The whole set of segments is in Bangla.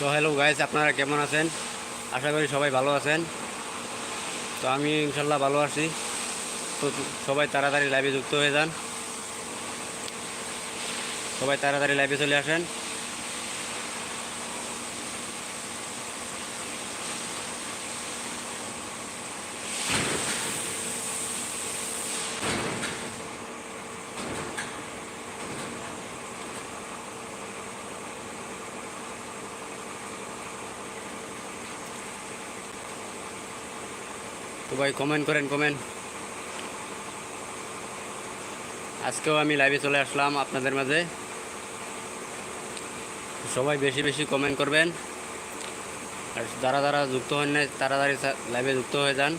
তো হ্যালো গাইস আপনারা কেমন আছেন? আশা করি সবাই ভালো আছেন। তো আমি ইনশাল্লাহ ভালো আছি। তো সবাই তাড়াতাড়ি লাইভে যুক্ত হয়ে যান। সবাই তাড়াতাড়ি লাইভে চলে আসেন। ভাই কমেন্ট করেন কমেন্ট আজকেও আমি লাইভে চলে আসলাম আপনাদের মাঝে। সবাই বেশি বেশি কমেন্ট করবেন। আর যারা যারা যুক্ত হন নাই, তাড়াতাড়ি লাইভে যুক্ত হয়ে যান।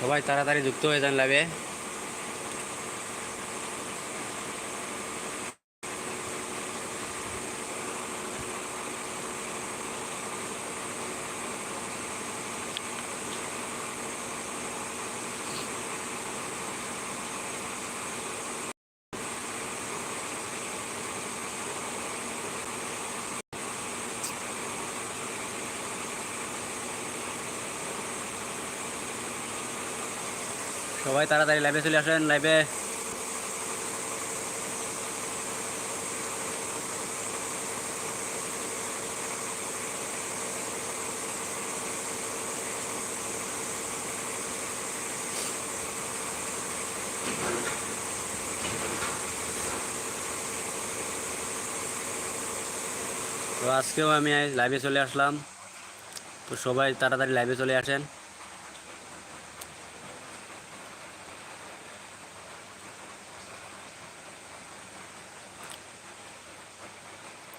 সবাই তাড়াতাড়ি যুক্ত হয়ে যান লাইভে সবাই তাড়াতাড়ি লাইভে চলে আসেন লাইভে তো আজকেও আমি লাইভে চলে আসলাম। তো সবাই তাড়াতাড়ি লাইভে চলে আসেন।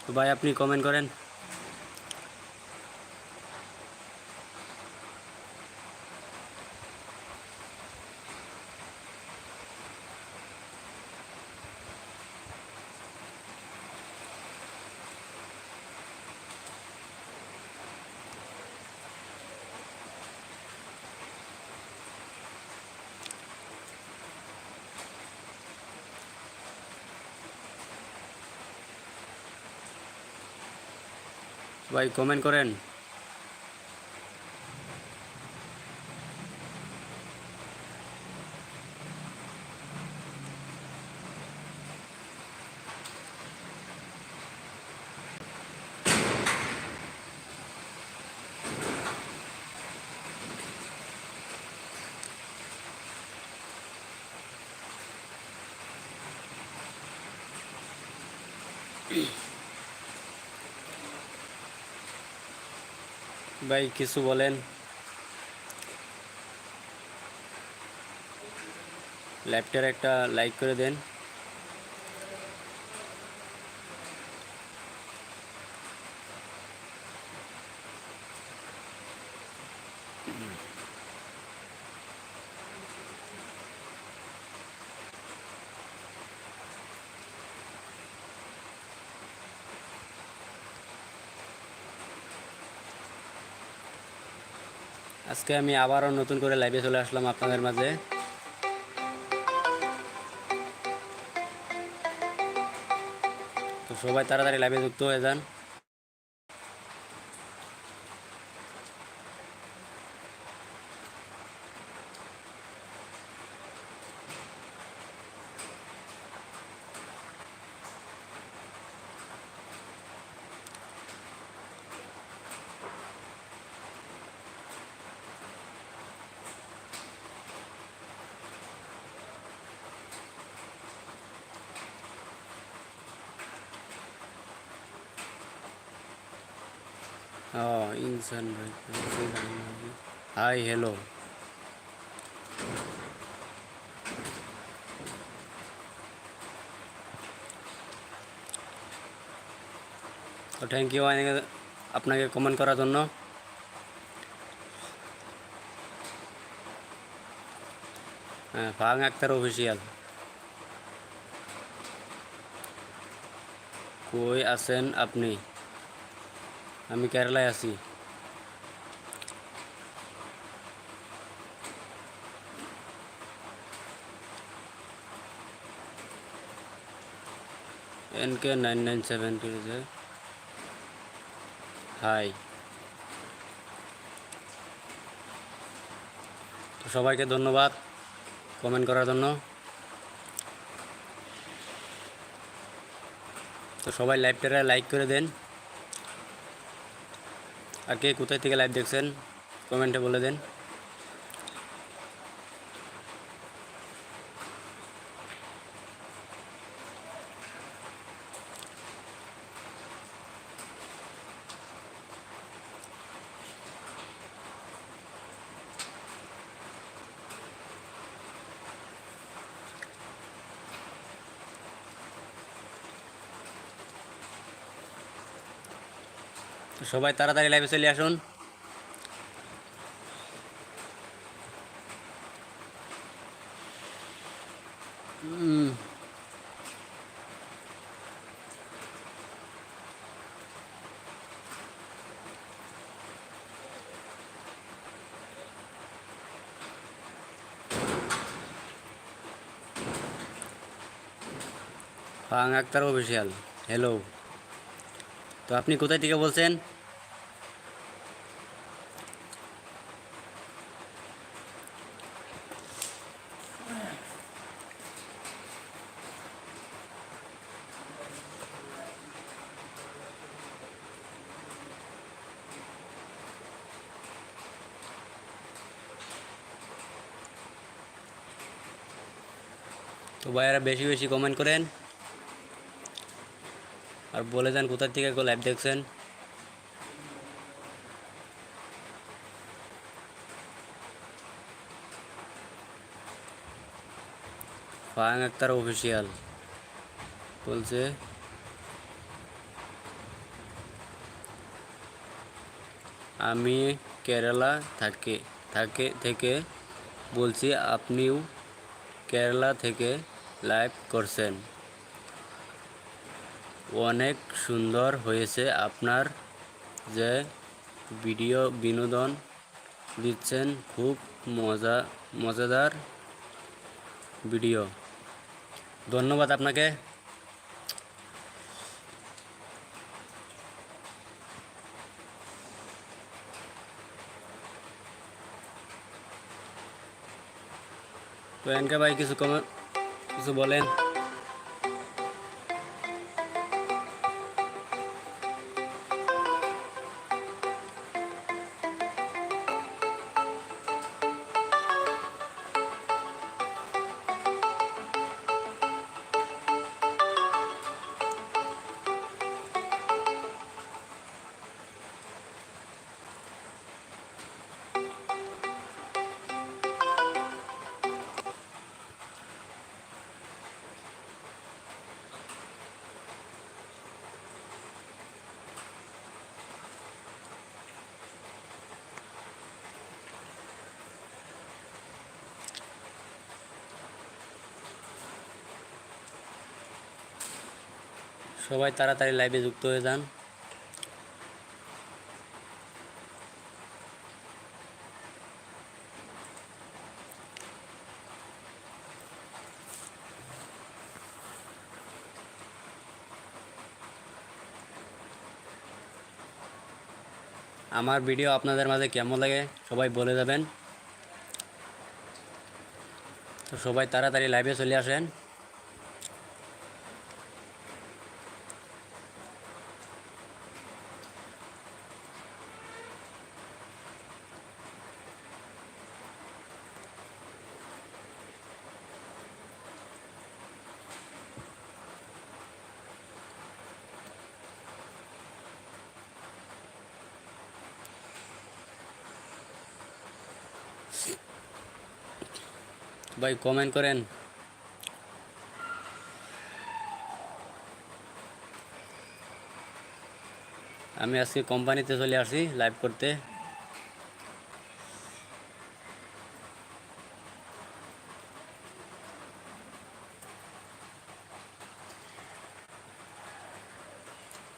তো ভাই আপনি কমেন্ট করেন। ভাই কমেন্ট করেন। ভাই কিছু বলেন। ল্যাপটার একটা লাইক করে দেন। আজকে আমি আবারও নতুন করে লাইভে চলে আসলাম আপনাদের মাঝে। তো সবাই তাড়াতাড়ি লাইভে যুক্ত হয়ে যান। Oh, insan Hi, hello. তো থ্যাংক ইউ আপনাকে কমেন্ট করার জন্য হ্যাঁ ফাং আক্তার অফিসিয়াল কই আছেন আপনি আমি কেরালায় আছি। N K nine nine seven করেছে হাই। তো সবাইকে ধন্যবাদ কমেন্ট করার জন্য। তো সবাই লাইভটা লাইক করে দেন। আর কে কোথায় থেকে লাইভ দেখছেন? কমেন্টে বলে দেন। সবাই তাড়াতাড়ি লাইভে চলে আসুন। ফাং আক্তার অফিসিয়াল হ্যালো তো আপনি কোথায় থেকে বলছেন? তো ভাইয়ারা বেশি বেশি কমেন্ট করেন। আর বলে যান কোথা থেকে লাইভ দেখছেন। ফাং আক্তার অফিসিয়াল বলছে। আমি কেরালা থাকে থাকে থেকে বলছি, আপনিও কেরালা থেকে লাইভ করছেন। অনেক সুন্দর হয়েছে। আপনার যে ভিডিও বিনোদন দিচ্ছেন, খুব মজা, মজাদার ভিডিও। ধন্যবাদ আপনাকে। তো ভাই কিছু কম কিছু বলেন। সবাই তাড়াতাড়ি লাইভে যুক্ত হয়ে যান। আমার ভিডিও আপনাদের মাঝে কেমন লাগে সবাই বলে যাবেন। তো সবাই তাড়াতাড়ি লাইভে চলে আসেন। ভাই কমেন্ট করেন। আমি আজকে কোম্পানিতে চলে আসি লাইভ করতে।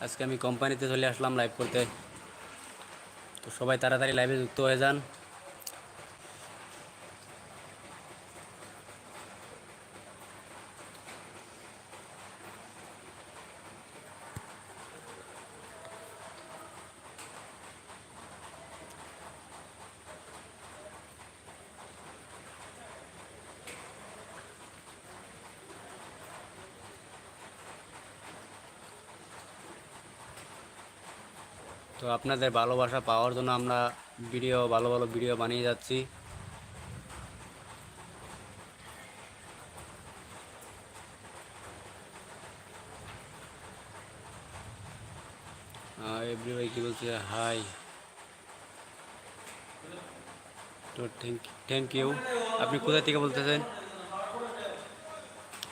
আজকে আমি কোম্পানিতে চলে আসলাম লাইভ করতে। তো সবাই তাড়াতাড়ি লাইভে যুক্ত হয়ে যান। তো আপনাদের ভালোবাসা পাওয়ার জন্য আমরা ভিডিও, ভালো ভালো ভিডিও বানিয়ে যাচ্ছি। এভরি ভাই কি বলছে? হাই তো থ্যাংক থ্যাংক ইউ আপনি কোথা থেকে বলতেছেন?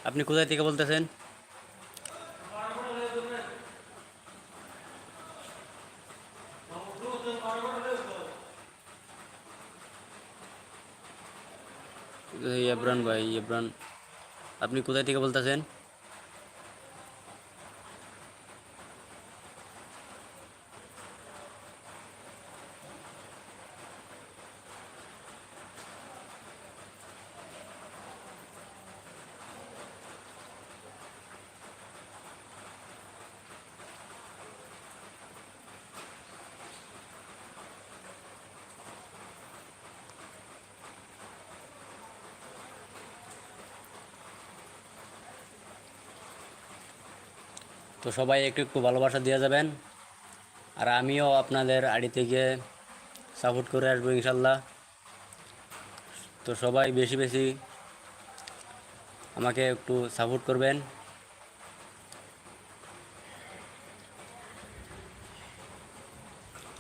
আপনি কোথায় থেকে বলতেছেন? ইব্রান ভাই ইব্রান আপনি কোথায় থেকে বলতেছেন? তো সবাই একটু একটু ভালোবাসা দিয়ে যাবেন। আর আমিও আপনাদের আড়ি থেকে সাপোর্ট করে আসব ইনশাল্লাহ। তো সবাই বেশি বেশি আমাকে একটু সাপোর্ট করবেন।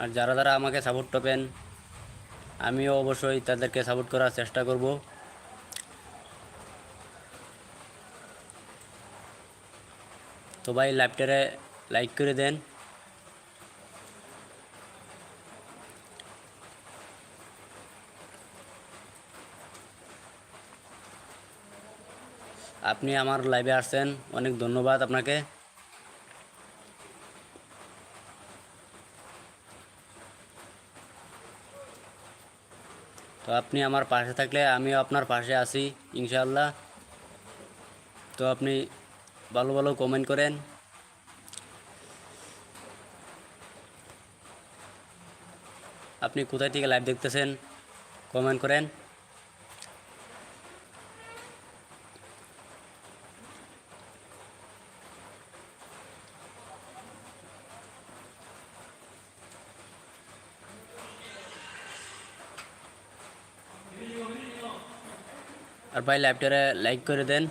আর যারা যারা আমাকে সাপোর্ট করবেন, আমিও অবশ্যই তাদেরকে সাপোর্ট করার চেষ্টা করব। ভাই লাইভটারে লাইক করে দেন। আপনি আমার লাইভে আসছেন, অনেক ধন্যবাদ আপনাকে। তো আপনি আমার পাশে থাকলে আমিও আপনার পাশে আছি ইনশাল্লাহ তো আপনি ভালো ভালো কমেন্ট করেন। আপনি কোথায় থেকে লাইভ দেখতেছেন? কমেন্ট করেন। আর ভাই লাইভটারে লাইক করে দেন।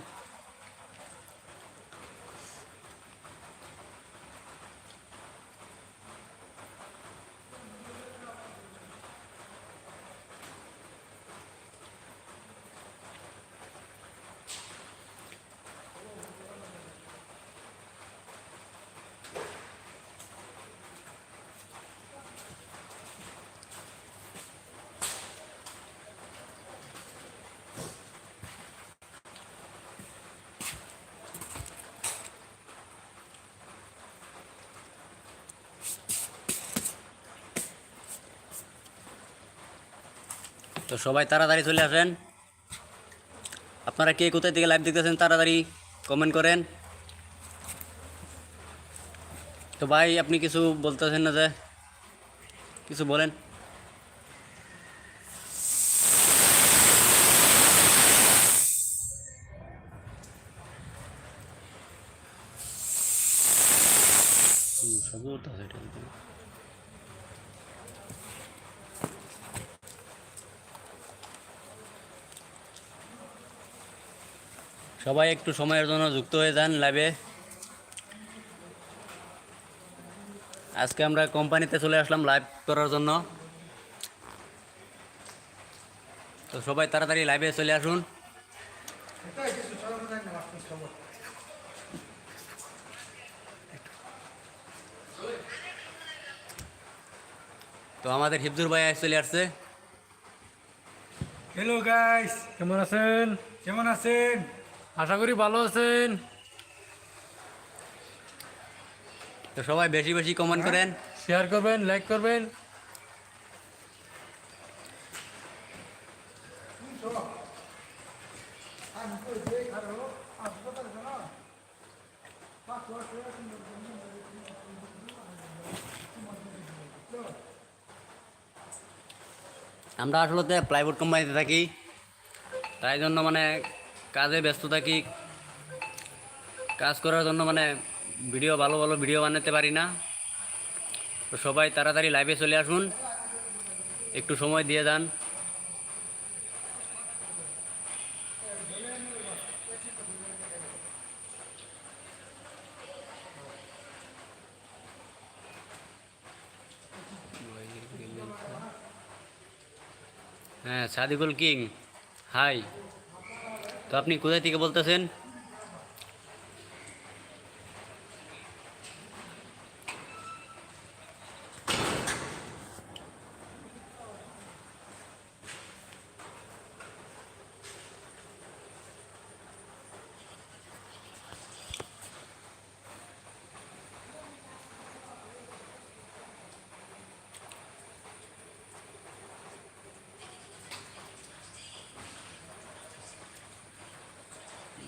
তো সবাই তাড়াতাড়ি চলে আসেন। আপনারা কে কোথায় থেকে লাইভ দেখতেছেন তাড়াতাড়ি কমেন্ট করেন। তো ভাই, আপনি কিছু বলতেছেন না যে, কিছু বলেন হুম, সবই উঠতেছে এটা সবাই একটু সময়ের জন্য যুক্ত হয়ে যান লাইভে আজকে আমরা কোম্পানিতে চলে আসলাম লাইভ করার জন্য। তো সবাই তাড়াতাড়ি লাইভে চলে আসুন। তো আমাদের হিফজুর ভাই চলে আসছে। হ্যালো গাইস কেমন আছেন? কেমন আছেন? আশা করি ভালো আছেন। তো সবাই বেশি বেশি কমেন্ট করেন। শেয়ার করবেন লাইক করবেন। আমরা আসলে প্লাইউড কোম্পানিতে থাকি। তাই জন্য মানে কাজে ব্যস্ত থাকি কাজ করার জন্য মানে ভিডিও, ভালো ভালো ভিডিও বানাতে পারি না। তো সবাই তাড়াতাড়ি লাইভে চলে আসুন। একটু সময় দিয়ে যান। হ্যাঁ সাদিকুল কিং হাই তো আপনি কোথায় থেকে বলতেছেন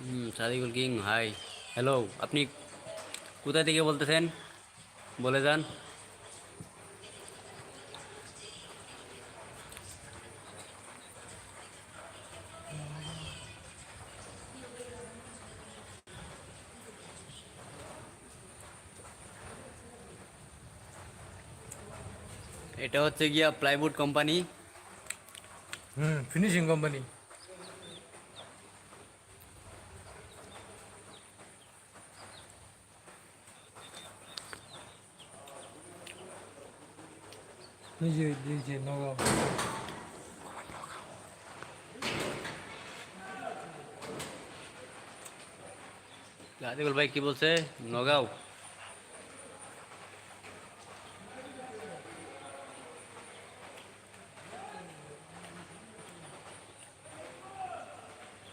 হুম সাদিকুল কিং, হাই। হ্যালো, আপনি কোথা থেকে বলতেছেন? বলে যান। এটা হচ্ছে গিয়া প্লাইউড কোম্পানি হুম ফিনিশিং কোম্পানি নিজে নিজে নগাঁও সাদিকুল ভাই কি বলছে নগাঁও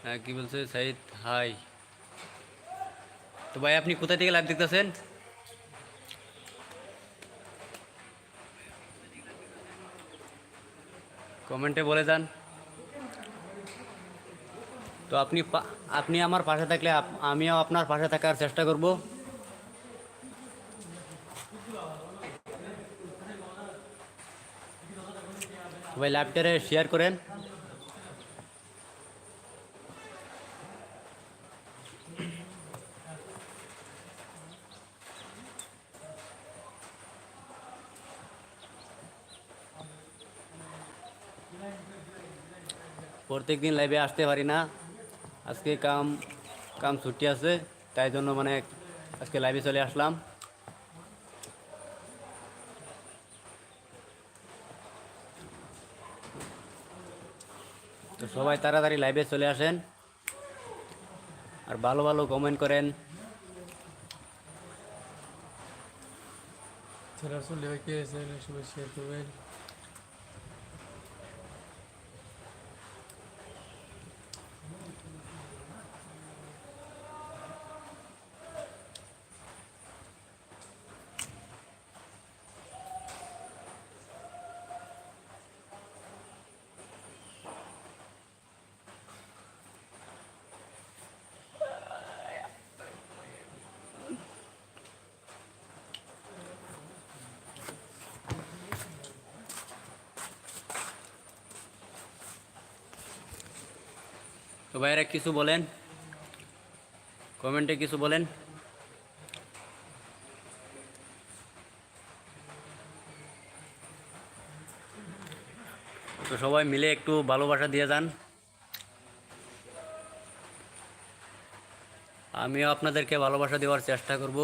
হ্যাঁ কি বলছে সাইদ হাই তো ভাই আপনি কোথা থেকে লাইভ দেখতেছেন কমেন্টে বলে যান। তো আপনি আপনি আমার পাশে থাকলে আমিও আপনার পাশে থাকার চেষ্টা করব। সবাই ল্যাপটপে শেয়ার করেন। প্রত্যেক দিন লাইভে আসতে পারি না। আজকে কাম কাম ছুটি আছে, তাই জন্য মানে আজকে লাইভে চলে আসলাম। তো সবাই তাড়াতাড়ি লাইভে চলে আসেন। আর ভালো ভালো কমেন্ট করেন। শেয়ার করবেন তো ভাইরা কিছু বলেন? কমেন্টে কিছু বলেন? তো সবাই মিলে একটু ভালোবাসা দিয়ে যান। আমিও আপনাদেরকে ভালোবাসা দেওয়ার চেষ্টা করব।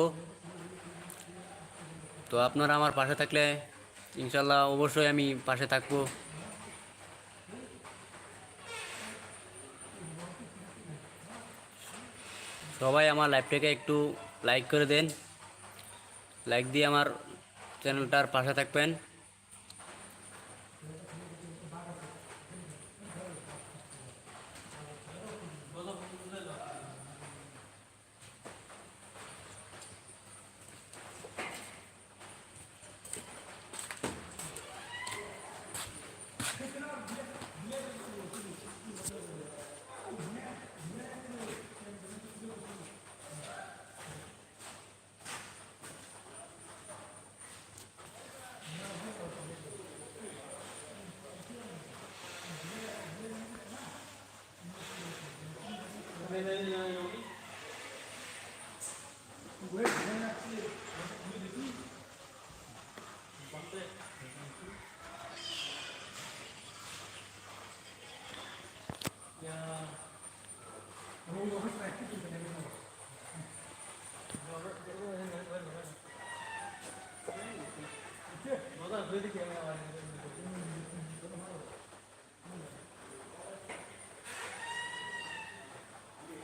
তো আপনারা আমার পাশে থাকলে ইনশাল্লাহ অবশ্যই আমি পাশে থাকব। সবাই আমার লাইভটাকে একটু লাইক করে দেন। লাইক দিয়ে আমার চ্যানেলটার পাশে থাকবেন।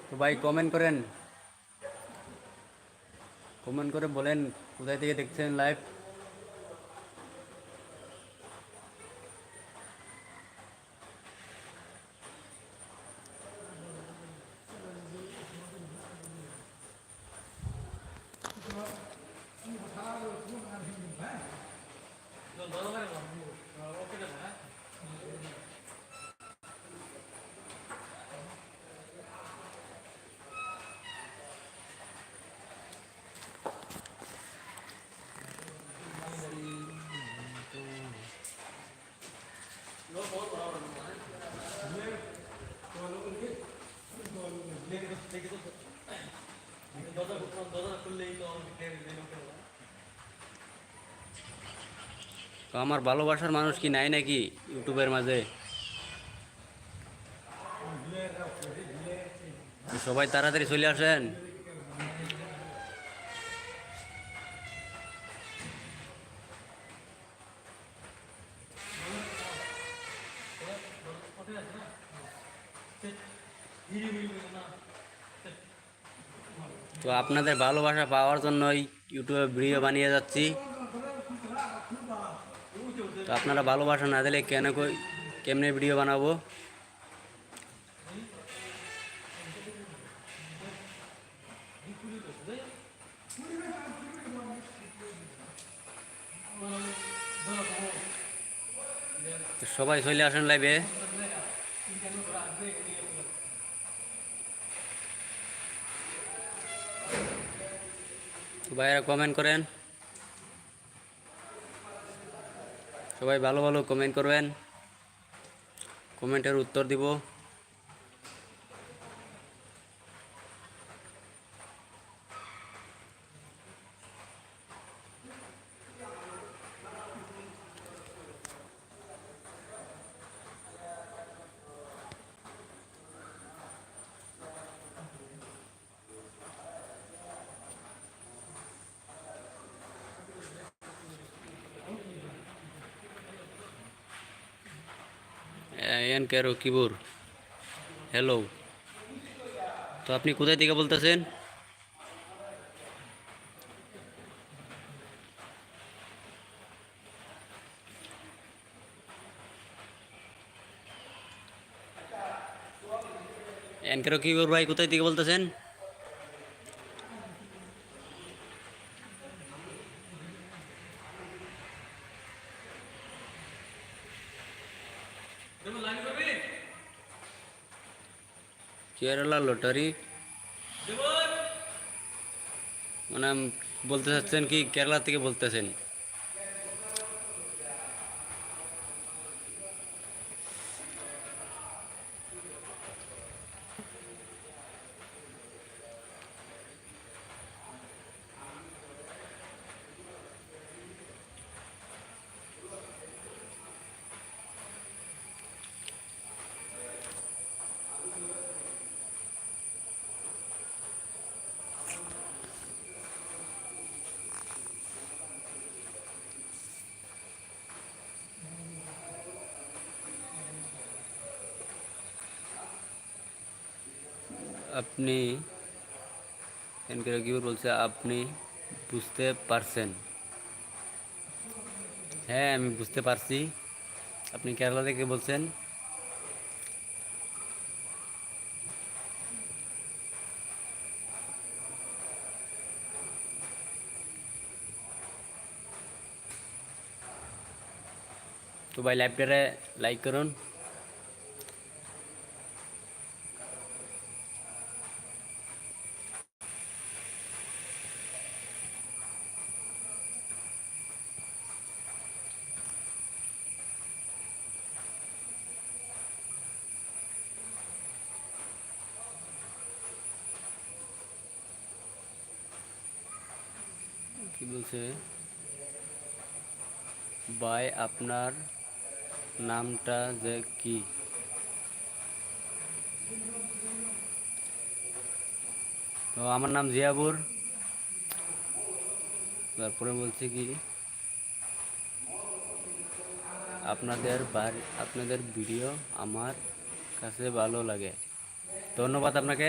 তো ভাই কমেন্ট করেন। কমেন্ট করে বলেন কোথায় থেকে দেখছেন লাইভ তো আমার ভালোবাসার মানুষ কি নাই নাকি ইউটিউবের মাঝে? সবাই তাড়াতাড়ি চলে আসেন। তো আপনাদের ভালোবাসা পাওয়ার জন্যই ইউটিউবে ভিডিও বানিয়ে যাচ্ছি। তো আপনারা ভালোবাসা না দিলে কেন কেমনে ভিডিও বানাবো? সবাই চলে আসেন লাইভে ভাইয়েরা কমেন্ট করেন। সবাই ভালো ভালো কমেন্ট করবেন। কমেন্টের উত্তর দিব। এন ক্যারো কিবোর। হ্যালো তো আপনি কোথায় থেকে বলতেছেন? এন কিবোর ভাই কোথায় থেকে বলতেছেন? কেরালা লটারি। মানে বলতে চাচ্ছেন কি কেরালা থেকে বলতেছেন? আপনি এনকে রকিবুর বলছে আপনি বুঝতে পারছেন হ্যাঁ আমি বুঝতে পারছি আপনি কেরালা থেকে বলছেন তো ভাই লাইভটারে লাইক করুন কি বলছে ভাই আপনার নামটা যে কি? তো আমার নাম জিয়াবুর। তারপরে বলছি কি, আপনাদের বাড়ি, আপনাদের ভিডিও আমার কাছে ভালো লাগে। ধন্যবাদ আপনাকে।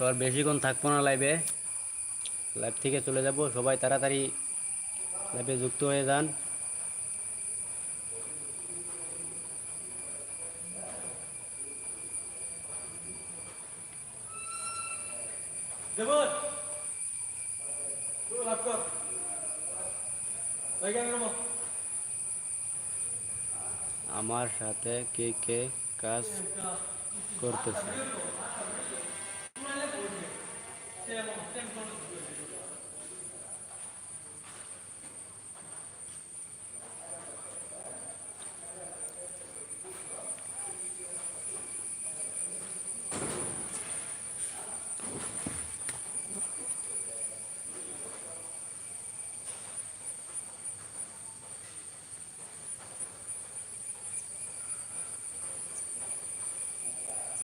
তো আর বেশিক্ষণ থাকব না লাইভে লাইভ থেকে চলে যাব সবাই তাড়াতাড়ি লাইভে যুক্ত হয়ে যান। আমার সাথে কে কে কাজ করতেছে? వచ్చే అత్యంత